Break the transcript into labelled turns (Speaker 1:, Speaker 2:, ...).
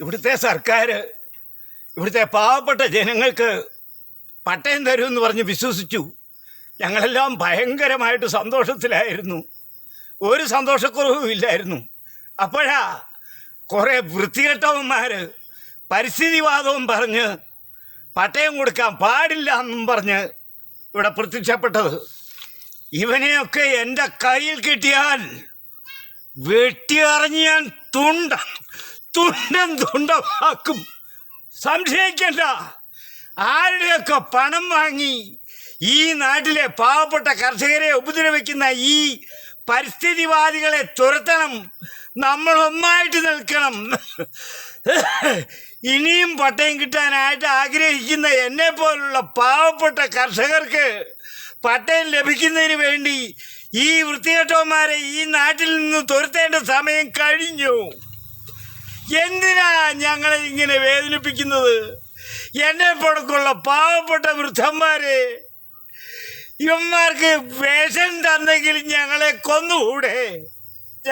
Speaker 1: ഇവിടുത്തെ സർക്കാർ ഇവിടുത്തെ പാവപ്പെട്ട ജനങ്ങൾക്ക് പട്ടയം തരുമെന്ന് പറഞ്ഞ് വിശ്വസിച്ചു. ഞങ്ങളെല്ലാം ഭയങ്കരമായിട്ട് സന്തോഷത്തിലായിരുന്നു. ഒരു സന്തോഷക്കുറവും ഇല്ലായിരുന്നു. അപ്പോഴാ കുറേ വൃത്തികെട്ടവന്മാർ പരിസ്ഥിതിവാദവും പറഞ്ഞ് പട്ടയം കൊടുക്കാൻ പാടില്ല എന്നും പറഞ്ഞ് ഇവിടെ പ്രത്യക്ഷപ്പെട്ടത്. ഇവനെയൊക്കെ എന്റെ കയ്യിൽ കിട്ടിയാൽ വെട്ടിയറിഞ്ഞ് ഞാൻ തുണ്ട. തുണ്ടം തുണ്ടമാക്കും. സംശയിക്കണ്ട. ആരുടെയൊക്കെ പണം വാങ്ങി ഈ നാട്ടിലെ പാവപ്പെട്ട കർഷകരെ ഉപദ്രവിക്കുന്ന ഈ പരിസ്ഥിതിവാദികളെ തുരത്തണം. നമ്മളൊന്നായിട്ട് നിൽക്കണം. ഇനിയും പട്ടയം കിട്ടാനായിട്ട് ആഗ്രഹിക്കുന്ന എന്നെ പോലുള്ള പാവപ്പെട്ട കർഷകർക്ക് പട്ടയം ലഭിക്കുന്നതിന് വേണ്ടി ഈ വൃത്തികെട്ടവന്മാരെ ഈ നാട്ടിൽ നിന്ന് തുരത്തേണ്ട സമയം കഴിഞ്ഞു. എന്തിനാ ഞങ്ങളെ ഇങ്ങനെ വേദനിപ്പിക്കുന്നത്? എന്നെ പൊടക്കുള്ള പാവപ്പെട്ട വൃദ്ധന്മാരെ ഇവന്മാർക്ക് വേഷം തന്നെങ്കിൽ ഞങ്ങളെ കൊന്നുകൂടെ?